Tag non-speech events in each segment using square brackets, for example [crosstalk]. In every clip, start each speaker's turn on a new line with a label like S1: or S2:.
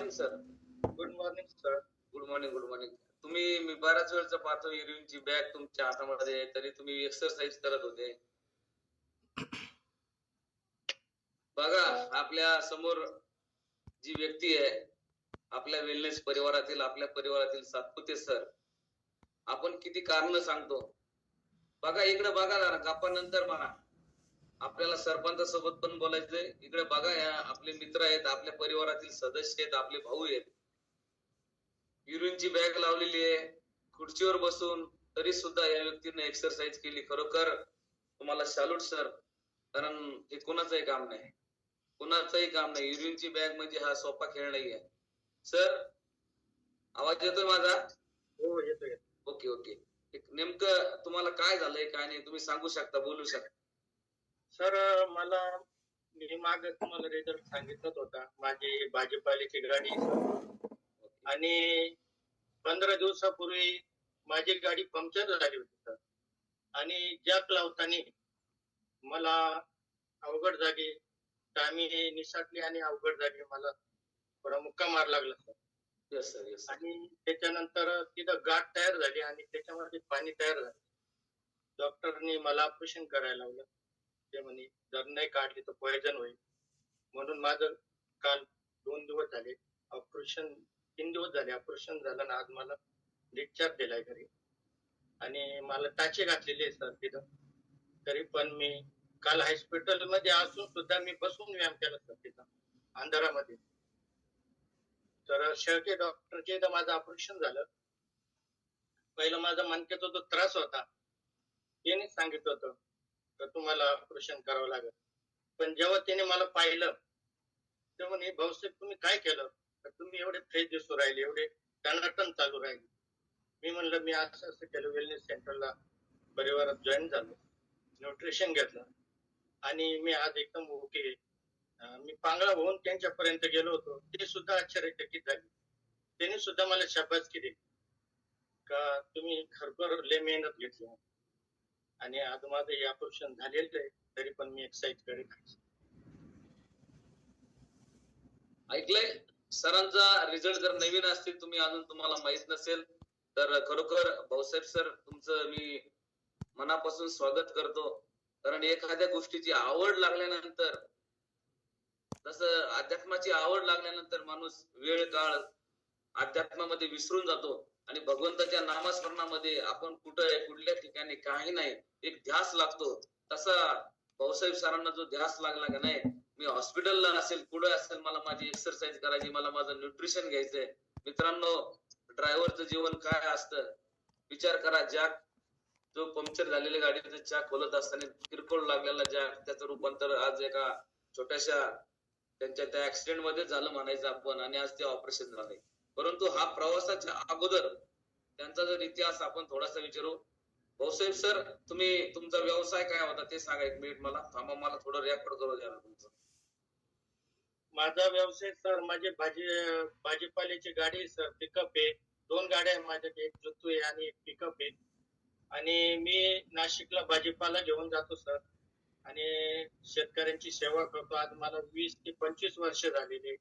S1: Morning sir
S2: good morning sir
S1: good morning good morning तुम्ही मी बऱ्याच वेळच पाहतो ची बॅग तुमच्या हातामध्ये तरी तुम्ही एक्सरसाइज करत होते. बघा आपल्यासमोर जी व्यक्ती आहे आपल्या वेलनेस परिवारातील आपल्या परिवारातील सातपुते सर आपण किती कारण सांगतो. बघा इकडे बघा ना गप्पा नंतर म्हणा. आपल्याला सरपंचासोबत पण बोलायचं इकडे बघा या आपले मित्र आहेत आपल्या परिवारातील सदस्य आहेत आपले भाऊ आहेत. युरिनची बॅग लावलेली आहे. खुर्चीवर बसून तरी सुद्धा या व्यक्तीने एक्सरसाइज केली. खरोखर तुम्हाला सॅल्यूट सर कारण हे कोणाचंही काम नाही. कोणाचंही काम नाही. युरिनची बॅग म्हणजे हा सोपा खेळ नाही आहे. सर आवाज येतोय माझा?
S3: हो येतोय
S1: ओके ओके नेमकं तुम्हाला काय झालंय काय नाही तुम्ही सांगू शकता बोलू शकता.
S3: सर मला मी माग तुम्हाला रिझल्ट सांगितलाच होता. माझी भाजीपाल्याची गाडी. आणि पंधरा दिवसापूर्वी माझी गाडी पंक्चर झाली होती सर. आणि जॅक लावताना मला अवघड जागी टामी निसाटली आणि अवघड जागी मला थोडा मुक्का मार लागला सर.
S1: येस सर येस
S3: आणि त्याच्यानंतर तिथं गाठ तयार झाली आणि त्याच्यामध्ये पाणी तयार झालं. डॉक्टरनी मला ऑपरेशन करायला लावलं. ते म्हणे जर नाही काढली तर पॉयझन होईल. म्हणून माझं काल दोन दिवस झाले ऑपरेशन तीन दिवस झाले ऑपरेशन झालं ना आज मला डिस्चार्ज दिलाय घरी. आणि मला टाचे घातलेले सर तिथं. तरी पण मी काल हॉस्पिटलमध्ये असून सुद्धा मी बसून व्यायाम केला सर तिथं अंधारामध्ये. तर शेळके डॉक्टरचे इथं माझं ऑपरेशन झालं. पहिलं माझा मनकेचा जो त्रास होता. त्याने सांगितलं होतं. तर तुम्हाला ऑपरेशन करावं लागेल? पण जेव्हा त्याने मला पाहिलं तेव्हा म्हणे भाऊसाहेब तुम्ही काय केलं? तर तुम्ही एवढे फ्रेश दिसू राहिले एवढे टनाटन चालू राहिले. मी म्हणलं मी असं असं केलं वेलनेस सेंटरला परिवारात जॉईन झालो न्यूट्रिशन घेतलं आणि मी आज एकदम ओके मी पांगळा होऊन त्यांच्यापर्यंत गेलो होतो. ते सुद्धा आश्चर्यचकित झाले. त्यांनी सुद्धा मला शाबासकी दिली. का तुम्ही खरोखर लय मेहनत घेतली. आणि आज माझं हे ऑपरेशन झालेलं आहे तरी पण मी एक्सरसाइज करीत
S1: ऐकलंय? सरांचा रिझल्ट जर नवीन असतील तुम्ही अजून तुम्हाला माहीत नसेल तर खरोखर भाऊसाहेब सर तुमचं मी मनापासून स्वागत करतो. कारण एखाद्या गोष्टीची आवड लागल्यानंतर जसं अध्यात्माची आवड लागल्यानंतर माणूस वेळ काळ अध्यात्मामध्ये विसरून जातो. आणि भगवंताच्या नामस्मरणामध्ये आपण कुठं आहे कुठल्या ठिकाणी काही नाही एक ध्यास लागतो. तसा भाऊसाहेब सरांना जो ध्यास लागला का नाही मी हॉस्पिटलला असेल कुठे असेल मला माझी एक्सरसाइज करायची मला माझं न्यूट्रिशन घ्यायचंय. मित्रांनो ड्रायव्हरचं जीवन काय असतं? विचार करा जॅक जो पंक्चर झालेल्या गाडीचं चाक खोलत असताना किरकोळ लागलेला जॅक त्याचं रूपांतर आज एका छोट्याशा त्यांच्या त्या ऍक्सिडेंटमध्ये झालं म्हणायचं आपण आणि आज ते ऑपरेशन झालंय. परंतु हा प्रवासाच्या अगोदर त्यांचा जर इतिहास आपण थोडासा विचारू भाऊसाहेब सर तुम्ही तुमचा व्यवसाय काय होता ते सांगा एक मिनिट मला. थांबा मला थोडं रेकॉर्ड करू द्या तुमचं.
S3: माझा व्यवसाय सर माझे भाजी भाजीपाल्याची गाडी सर पिकअप आहे. दोन गाड्या आहे माझ्या एक जुतू आहे आणि एक पिकअप आहे. आणि मी नाशिकला भाजीपाला घेऊन जातो सर. आणि शेतकऱ्यांची सेवा करतो. आज मला वीस ते पंचवीस वर्ष झालेली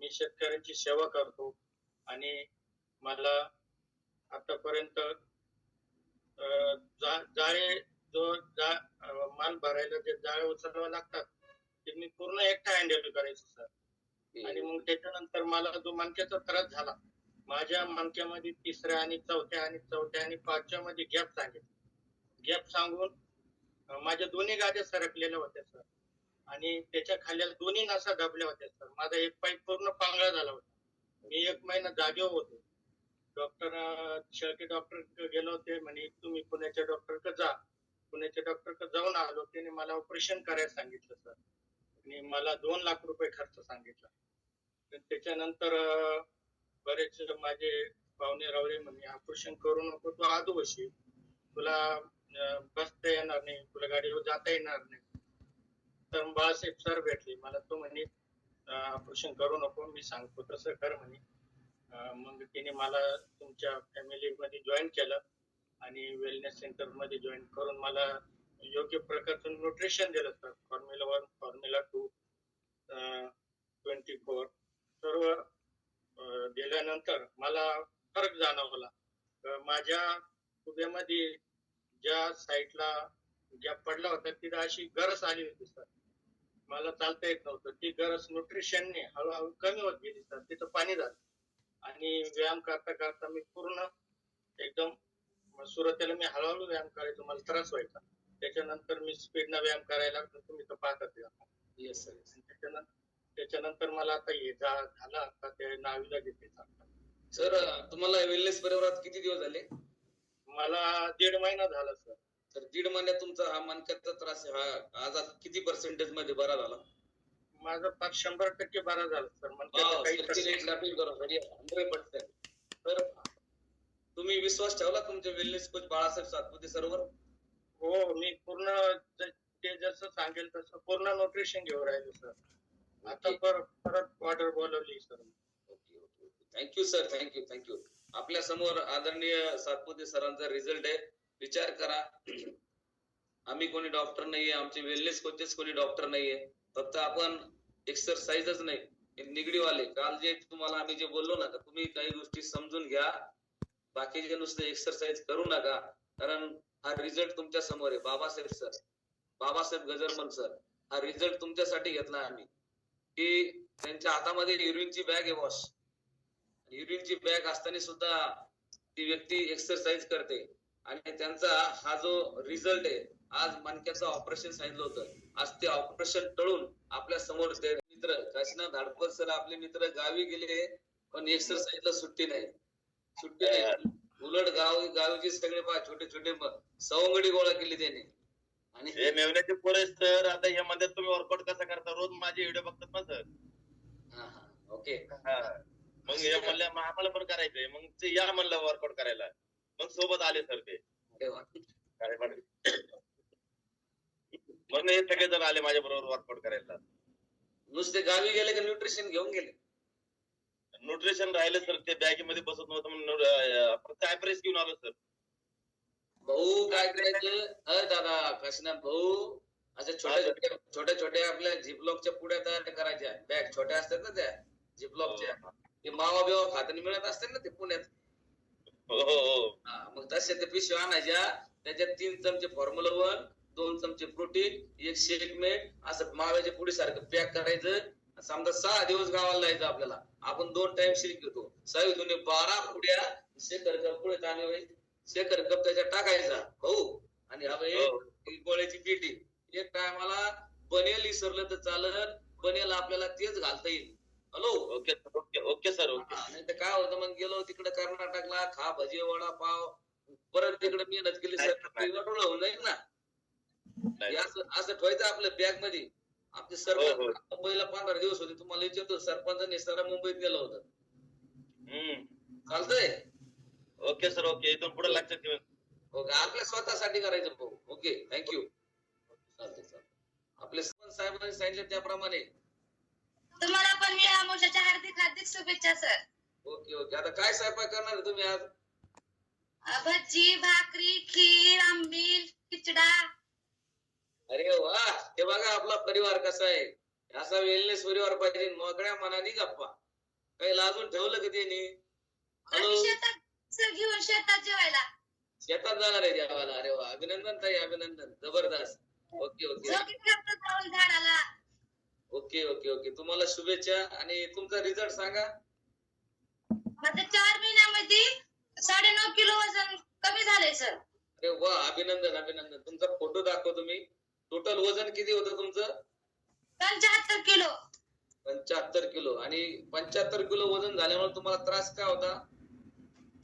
S3: मी शेतकऱ्यांची सेवा करतो. आणि मला आतापर्यंत जाळे जो जा माल भरायला जे जाळे उचलावे लागतात ते मी पूर्ण एकटा हँडल करायचो सर आणि मग त्याच्यानंतर मला जो मणक्याचा त्रास झाला माझ्या मणक्यामध्ये तिसऱ्या आणि चौथ्या आणि चौथ्या आणि पाचव्या मध्ये गॅप सांगितलं. गॅप सांगून माझ्या दोन्ही गाड्या सरकलेल्या होत्या सर आणि त्याच्याखाली दोन्ही नसा दाबल्या होत्या सर माझा एक पाय पूर्ण पांगळा झाला होता. मी एक महिना जागेवर होतो. डॉक्टर शेळके डॉक्टर गेलो होते म्हणे तुम्ही पुण्याच्या डॉक्टर जा. पुण्याच्या डॉक्टर जाऊन आलो. त्याने मला ऑपरेशन करायला सांगितलं सर आणि मला दोन लाख रुपये खर्च सांगितला. त्याच्यानंतर बरेच माझे पाहुणे रावरे म्हणे ऑपरेशन करू नको तू आदोशी तुला बसता येणार नाही तुला गाडीवर जाता येणार नाही. तर बाळासाहेब सर भेटले. मला तो म्हणे ऑपरेशन करू नको मी सांगतो तसं कर म्हणे. मग तिने मला तुमच्या फॅमिलीमध्ये जॉईन केलं आणि वेलनेस सेंटरमध्ये जॉईन करून मला योग्य प्रकारचं न्यूट्रिशन दिलं sir formula one formula two twenty four सर्व दिल्यानंतर मला फरक जाणवला. माझ्या उद्यामध्ये ज्या साईडला ज्या पडला होता तिथं अशी गरज आली होती सर मला चालता येत नव्हतं. ती गरज न्यूट्रिशनने हळूहळू कमी होत गेली. सर तिथं पाणी झालं. आणि व्यायाम करता करता मी पूर्ण एकदम सुरुवातीला मी हळूहळू व्यायाम करायचो. मला त्रास व्हायचा. त्याच्यानंतर मी स्पीडनं व्यायाम करायला लागलो. तुम्ही तर पाहतात.
S1: येस सर
S3: त्याच्यानंतर त्याच्यानंतर मला आता हे झालं. आता ते नावीला घेते.
S1: सर तुम्हाला वेलनेस परिवारात किती दिवस झाले?
S3: मला दीड महिना झाला सर
S1: तर दीड महिन्यात तुमचा हा मणक्याचा त्रास हा आज आता किती पर्सेंटेजमध्ये बरा झाला?
S3: माझा पाच शंभर टक्के बरा झाला सर. काही
S1: circulate clapping करा, ready आहे, 100%. तर तुम्ही विश्वास ठेवला तुमच्या वेलनेस कोच बाळासाहेब सातपुते सरोवर?
S3: हो मी पूर्ण ते जसं सांगेल तसं पूर्ण न्यूट्रिशन घेऊन राहिलो सर. आता पर परत ऑर्डर बोलवली sir.
S1: Okay okay thank you sir thank you thank you आपल्यासमोर आदरणीय सातपुते सरांचा रिझल्ट आहे. विचार करा. आम्ही कोणी डॉक्टर नाहीये आमचे वेलनेस कोचेस कोणी डॉक्टर नाहीये. फक्त आपण एक्सरसाइजच नाही निगडीवाले. काल जे तुम्हाला आम्ही जे बोललो ना तर तुम्ही काही गोष्टी समजून घ्या. बाकीचे नुसते एक्सरसाइज करू नका. कारण हा रिझल्ट तुमच्यासमोर आहे. बाबासाहेब सर बाबासाहेब गजरमल सर हा रिझल्ट तुमच्यासाठी घेतला आम्ही. की त्यांच्या हातामध्ये युरिनची बॅग आहे वॉश युरिनची बॅग असताना सुद्धा ती व्यक्ती एक्सरसाइज करते. आणि त्यांचा हा जो रिझल्ट आहे आज मणक्याचं ऑपरेशन सांगितलं होतं. आज ते ऑपरेशन टळून आपल्यासमोर मित्र काशीनाथ धाडकर सर आपले मित्र गावी गेले पण एक्सरसाइजला सुट्टी नाही. सुट्टी नाही. उलट गाव गावचे सगळे पहा छोटे छोटे सवंगडी गोळा केली त्यांनी. आणि
S4: हे मेवण्याचे पोरे सर आता या मध्ये तुम्ही वर्कआउट कसा करता? रोज माझे व्हिडिओ बघतात ना सर
S1: हा हा. ओके
S4: मग हे म्हणलं मग आम्हाला पण करायचंय. मग ते या म्हणलं वर्कआउट करायला. मग सोबत आले सर ते.
S1: अरे वा.
S4: काय म्हणे? मग हे सगळे जण आले माझ्या बरोबर वर्कआउट करायला.
S1: नुसते गावी गेले का न्यूट्रिशन घेऊन गेले?
S4: न्यूट्रिशन राहिलं सर ते बॅगेमध्ये बसत नव्हतं म्हणून अं, फक्त ऍप्रेस घेऊन आलो सर?
S1: भाऊ काय करायचं? अ दादा काशीनाथ भाऊ? अशा छोट्या छोट्या छोट्या छोट्या आपल्या झिपलॉकच्या पुड्या तयार करायच्या. बॅग छोट्या असतात ना त्या झिपलॉकच्या ते मावा बिवा खाताना मिळत असतात ना ते पुण्यात.
S4: हो हो हो
S1: हा, मग तशा त्या पिशव्या आणायच्या. त्याच्यात तीन चमचे फॉर्म्युला वन दोन चमचे प्रोटीन एक शेक मेट असं माव्याच्या पुडी सारखं पॅक करायचं. समजा सहा दिवस गावाला जायचं आपल्याला. आपण दोन टाइम शेक घेतो. सहा दोन्ही बारा पुड्या शेखर कप पुढे तांबे शेखर कप त्याच्यात टाकायचा. भाऊ आणि हा
S4: हो.
S1: एक गोळ्याची पेटी. एक टायमाला बनेल विसरलं तर चालत बनेल आपल्याला तेच घालता येईल. Hello
S4: okay sir okay okay sir okay
S1: नाही तर काय होतं मग गेलो तिकडे कर्नाटकला खा भजी वडा पाव. परत तिकडे मेहनत केली सर होऊन जाईल ना. हे असं असं ठेवायचं आपल्या बॅगमध्ये आपले
S4: हो,
S1: सरपंच मुंबईला पंधरा दिवस होते तुम्हाला विचारतो सरपंचाने सर मुंबईत गेलं होतं. चालतंय?
S4: ओके सर ओके इथून पुढे लक्षात ठेवा.
S1: ओके आपल्या स्वतःसाठी करायचं भाऊ. ओके थँक्यू चालतंय चालतंय. आपले सरपंच साहेबांनी सांगितले त्याप्रमाणे
S5: तुम्हाला पण मी आमोशाच्या हार्दिक हार्दिक शुभेच्छा सर
S1: ओके ओके. आता काय स्वयंपाक करणार आहे तुम्ही आज?
S5: भजी भाकरी खीर आंबील खिचडा.
S1: अरे वा हे बघा आपला परिवार कसा आहे. असा वेलनेस परिवार पाहिजे. मोकळ्या मनाने गप्पा. काही लाजून ठेवलं का त्यांनी?
S5: आणि
S1: हॅलो
S5: शेतात सर घेऊन शेतात जेवायला.
S1: शेतात जाणार आहे देवाला अरे वा अभिनंदन ताई अभिनंदन. जबरदस्त. Okay okay.
S5: झाडाला.
S1: Okay okay okay. तुम्हाला शुभेच्छा आणि तुमचा रिझल्ट सांगा.
S5: माझं चार महिन्यामध्ये साडे नऊ किलो वजन कमी झालंय सर.
S1: अरे वा अभिनंदन अभिनंदन. तुमचा फोटो दाखवतो मी टोटल वजन किती होतं तुमचं?
S5: पंच्याहत्तर किलो.
S1: पंच्याहत्तर किलो. आणि पंच्याहत्तर किलो वजन झाल्यामुळे तुम्हाला त्रास काय होता?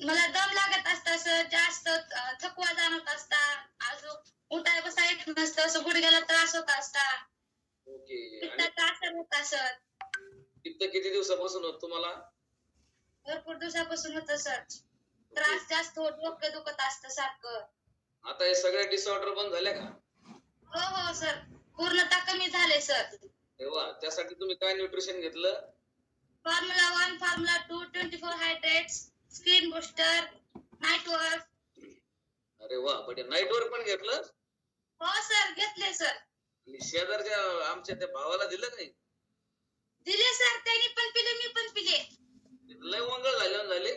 S5: मला दम लागत असता सर. जास्त थकवा जाणवत असता. अजून उठाय बसा येत नसतं असं गुडघ्याला त्रास होत असता.
S1: ओके. आणि
S5: पित्ताचा आजार होता सर
S1: पित्त किती दिवसापासून होत तुम्हाला?
S5: भरपूर दिवसापासून होत सर. त्रास जास्त होत डोकं दुखत असतं सारखं.
S1: आता हे सगळ्या डिसऑर्डर बंद झाल्या का?
S5: हो हो सर. पूर्णतः कमी झाले सर.
S1: तेव्हा त्यासाठी तुम्ही काय न्यूट्रिशन घेतलं?
S5: Formula one formula two twenty four hydrates screen booster night work
S1: अरे वा बढिया. नाईट वर पण घेतलं?
S5: हो सर. घेतले सर.
S1: शेजारच्या आमच्या त्या भावाला दिलं नाही.
S5: दिले सर त्यांनी पण पिले मी पण पिले.
S1: लय मंगळ झाले ना झाले.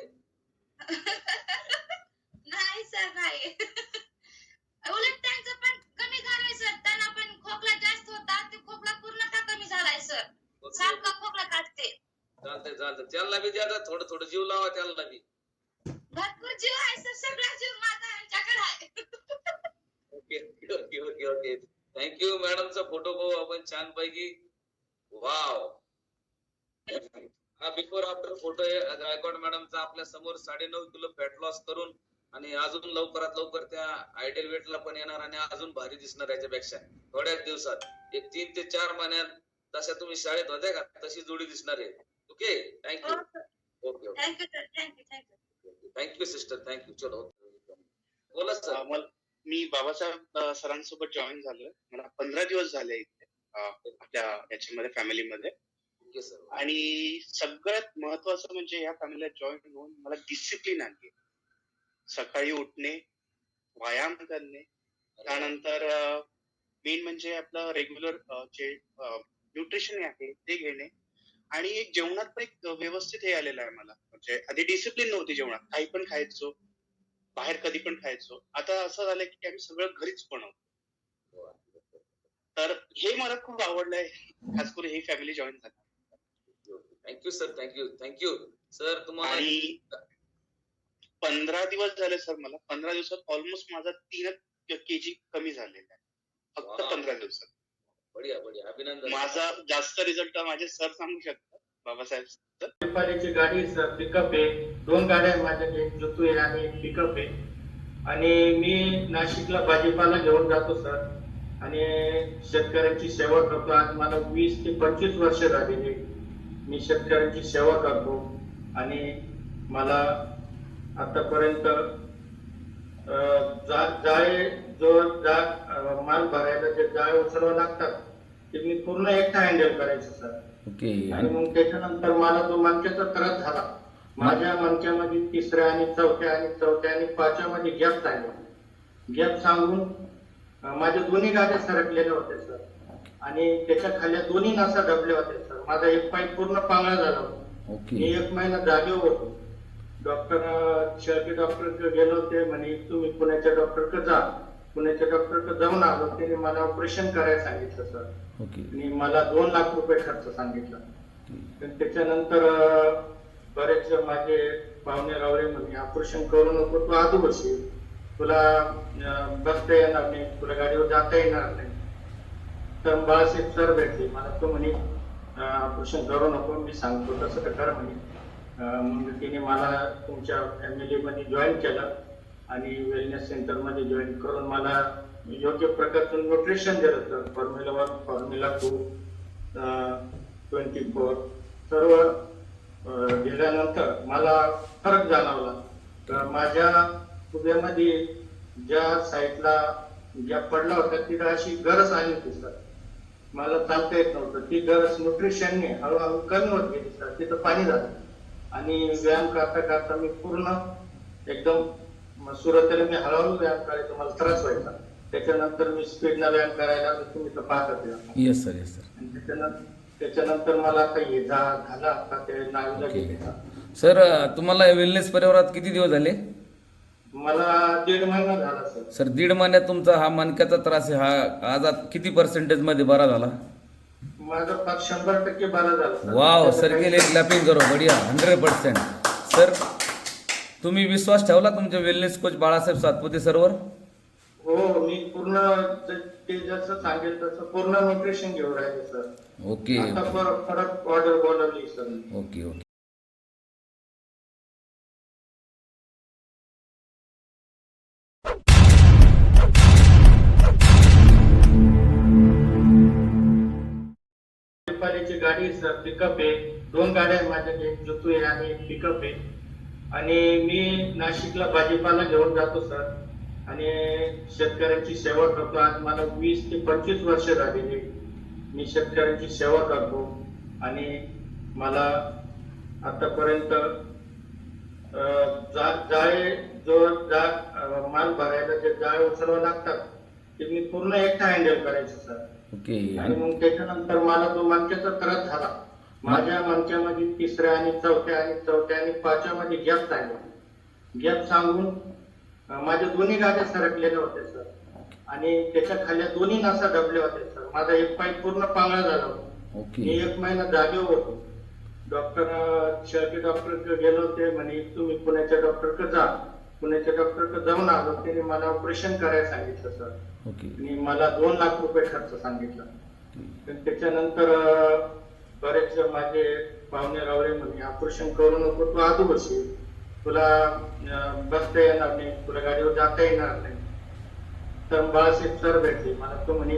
S1: [laughs]
S5: नाही सर नाही. [laughs] उलट त्यांचं पण कमी झालंय सर त्यांना पण खोकला जास्त होता ते खोकला पूर्णतः कमी झालाय सर. सारखा खोकला काढते?
S1: चालतंय चालतंय. त्याला बी द्या थोडं थोडं जीव लावा त्याला बी.
S5: भरपूर जीव आहे सर सगळा जीव माझा यांच्याकडे आहे. [laughs]
S1: Okay okay okay okay. Thank you मॅडमचा photo पाहू आपण छान पैकी वाव हा बिफोर आफ्टर फोटो आहे गायकवाड मॅडमचा आपल्यासमोर साडे नऊ किलो फॅट लॉस करून आणि अजून लवकरात लवकर त्या आयडियल वेटला पण येणार आणि अजून भारी दिसणार याच्यापेक्षा. थोड्याच दिवसात. एक तीन ते चार महिन्यात तशा तुम्ही शाळेत होत्या का? तशी जोडी दिसणार आहे. Okay thank you
S5: sir
S1: okay
S5: thank you
S1: sister thank you चलो बोला सर
S6: मी बाबासाहेब सरांसोबत जॉईन झालोय. मला पंधरा दिवस झाले इथे आपल्या याच्यामध्ये फॅमिलीमध्ये आणि सगळ्यात महत्वाचं म्हणजे या फॅमिलीला जॉईन होऊन मला डिसिप्लिन आली सकाळी उठणे व्यायाम करणे. त्यानंतर मेन म्हणजे आपलं रेग्युलर जे न्यूट्रिशन आहे ते घेणे. आणि एक जेवणात पण एक व्यवस्थित हे आलेलं आहे मला. म्हणजे आधी डिसिप्लिन नव्हती जेवणात. काही पण खायचो. बाहेर कधी पण खायचो. आता असं झालंय की आम्ही सगळं घरीच बनवतो. तर हे मला खूप आवडलंय. खास करून ही फॅमिली जॉईन झाली.
S1: Thank you sir thank you thank you sir तुम्हाला
S6: पंधरा दिवस झाले सर मला. पंधरा दिवसात ऑलमोस्ट माझा तीन केजी कमी झालेला आहे. फक्त. पंधरा दिवसात.
S1: बढिया बढिया. अभिनंदन.
S6: माझा जास्त रिझल्ट माझे सर सांगू शकतात. बाबासाहेब सर.
S3: गाडी सर पिकअप आहे. दोन गाड्या आहेत माझ्याकडे. एक जुतू आहे आणि पिकअप आहे. आणि मी नाशिकला भाजीपाला घेऊन जातो सर. आणि शेतकऱ्यांची सेवा करतो. आज मला वीस ते पंचवीस वर्ष झालेली. मी शेतकऱ्यांची सेवा करतो. आणि मला आतापर्यंत जा- जाळे जो जा माल भरायला जे जाळे उचलावं लागतात ते मी पूर्ण एकटा हँडल करायचं सर
S7: ओके.
S3: आणि मग त्याच्यानंतर मला तो मणक्याचा त्रास झाला. माझ्या मणक्यामध्ये तिसऱ्या आणि चौथ्या आणि चौथ्या आणि पाचव्या मध्ये गॅप झाला. गॅप सांगून अं, माझ्या दोन्ही गाड्या सरकलेल्या होत्या सर आणि त्याच्या खाल्या दोन्ही नसा दबल्या होत्या सर माझा एक पाय पूर्ण पांगळा झाला होता. मी
S7: ओके
S3: एक महिना जागेवर होतो. डॉक्टर शेळके डॉक्टर गेलो होते. म्हणे तुम्ही पुण्याच्या डॉक्टरकडे जा. पुण्याच्या डॉक्टरकडे जाऊन आलो. त्याने मला ऑपरेशन करायला सांगितलं सर आणि मला दोन लाख रुपये खर्च सांगितला. त्याच्यानंतर बरेच माझे पाहुणे रावळे म्हणे ऑपरेशन करू नको तू आजू बसशील तुला बसता येणार नाही तुला गाडीवर जाता येणार नाही. तर बाळासाहेब सर भेटले. मला तो म्हणे ऑपरेशन करू नको मी सांगतो तसं तर कर म्हणे. मग तिने मला तुमच्या फॅमिलीमध्ये जॉईन केलं आणि वेलनेस सेंटरमध्ये जॉईन करून मला योग्य प्रकारचं न्यूट्रिशन दिलं तर formula one formula two twenty four सर्व दिल्यानंतर मला फरक जाणवला. तर माझ्या उभ्यामध्ये ज्या साईडला ज्या पडला होता तिथं अशी गरज आली होती सर मला चालता येत नव्हतं. ती गरज न्यूट्रिशनने हळूहळू कमी होत गेली सर तिथं पाणी झालं. आणि व्यायाम करता करता मी पूर्ण एकदम सुरुवातीला मी हळूहळू व्यायाम करायचो मला त्रास व्हायचा. त्याच्यानंतर मी स्पीडनं व्यायाम करायला तुम्ही तर पाहतात आहे.
S7: येस सर येस सर
S3: त्याच्यानंतर त्याच्यानंतर मला आता हे झाला आता ते नावीला
S7: ओके.
S3: गेले
S7: सर तुम्हाला वेलनेस परिवारात किती दिवस झाले?
S3: मला दीड महिना झाला सर
S7: सर दीड महिन्यात तुमचा हा मणक्याचा त्रास आहे हा आज आत- किती पर्सेंटेजमध्ये बरा झाला?
S3: माझा पाच शंभर टक्के बरा झाला सर.
S7: वाव
S3: त्याचं
S7: सर
S3: काही-
S7: केले क्लॅपिंग करो बढिया हंड्रेड पर्सेंट सर तुम्ही विश्वास ठेवला तुमच्या वेलनेस कोच बाळासाहेब सातपुते सरवर?
S3: हो मी पूर्ण ते- जसं सांगेल तसं पूर्ण न्यूट्रिशन घेऊन राहिले सर
S7: ओके.
S3: आता पर- परत ऑर्डर बोलवली सर.
S7: Okay okay.
S3: गाडी सर पिकअप आहे. दोन गाड्या आहेत माझ्याकडे एक जुतू आहे आणि पिकअप आहे. आणि मी नाशिकला भाजीपाला घेऊन जातो सर आणि शेतकऱ्यांची सेवा करतो. आज मला वीस ते पंचवीस वर्ष झालेली मी शेतकऱ्यांची सेवा करतो. आणि मला आतापर्यंत जाळे जो जा माल भरायला जे जाळे उचलावं लागतात ते मी पूर्ण एकटा हँडल करायचं सर
S7: ओके.
S3: आणि मग त्याच्यानंतर मला तो मणक्याचा त्रास झाला माझ्या मणक्यामध्ये तिसऱ्या आणि चौथ्या आणि चौथ्या आणि पाचव्या मध्ये गॅप झाला. गॅप सांगून माझ्या दोन्ही गाड्या सरकलेल्या होत्या सर. आणि त्याच्या खाल्या दोन्ही नसा दबल्या होत्या सर. माझा एक पाय पूर्ण पांगळा झाला होता. मी एक महिना जागेवर होतो. डॉक्टर शेळके डॉक्टर गेलो होते म्हणे तुम्ही पुण्याच्या डॉक्टरकडे जा. पुण्याच्या डॉक्टरकडे जाऊन आलो. त्याने मला ऑपरेशन करायला सांगितलं सर. आणि मला दोन लाख रुपये खर्च सांगितला. पण त्याच्यानंतर बरेच माझे पाहुणे रावळे म्हणे ऑपरेशन करू नको तू आजू बसशील तुला बसता येणार नाही तुला गाडीवर जाता येणार नाही. तर बाळासाहेब सर भेटले. मला तो म्हणे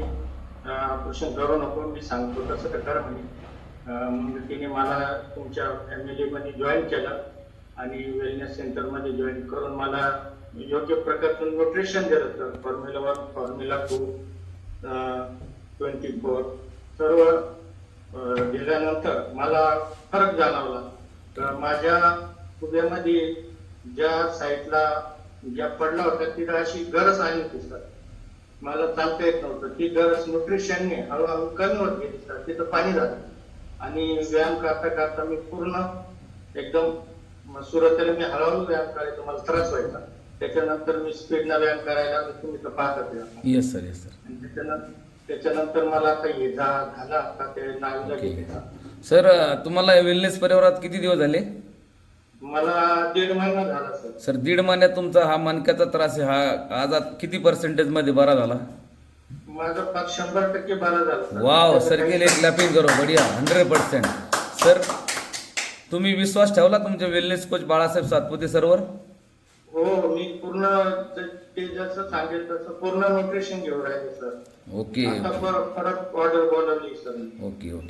S3: ऑपरेशन करू नको. मी सांगतो तसं तर कर म्हणे. मग तिने मला तुमच्या फॅमिलीमध्ये जॉईन केलं आणि वेलनेस सेंटरमध्ये जॉईन करून मला योग्य प्रकारचं न्यूट्रिशन दिलं होतं. Formula one formula two twenty four सर्व दिल्यानंतर मला फरक जाणवला. तर माझ्या उद्यामध्ये ज्या साईडला ज्या पडला होता तिथं अशी गरज आली होती सर. मला चालता येत नव्हतं. ती गरज न्यूट्रिशनने हळूहळू कमी होत गेली सर. तिथं पाणी झालं. आणि व्यायाम करता करता मी पूर्ण एकदम सुरुवातीला मी हळूहळू व्यायाम करायचो मला त्रास व्हायचा. त्याच्यानंतर मी स्पीडनं व्यायाम करायला. तुम्ही तर व्यायाम.
S1: येस सर येस सर
S3: त्याच्यानंतर त्याच्यानंतर मला आता जा झाला आता ते नावीला. गेले.
S1: सर तुम्हाला वेलनेस परिवारात किती दिवस झाले?
S3: मला दीड महिना झाला सर.
S1: सर दीड महिन्यात तुमचा हा मणक्याचा त्रास आहे हा आज आत किती पर्सेंटेजमध्ये बरा झाला?
S3: माझा पाच शंभर टक्के बरा झाला सर.
S1: वाव सर केले क्लॅपिंग करो बढिया हंड्रेड पर्सेंट सर तुम्ही विश्वास ठेवला तुमच्या वेलनेस कोच बाळासाहेब सातपुते सरवर?
S3: हो मी पूर्ण ते ते जसं सांगेल तसं पूर्ण न्यूट्रिशन घेऊन राहिले सर.
S1: ओके.
S3: आता परत ऑर्डर बोलवली सर.
S1: Okay okay.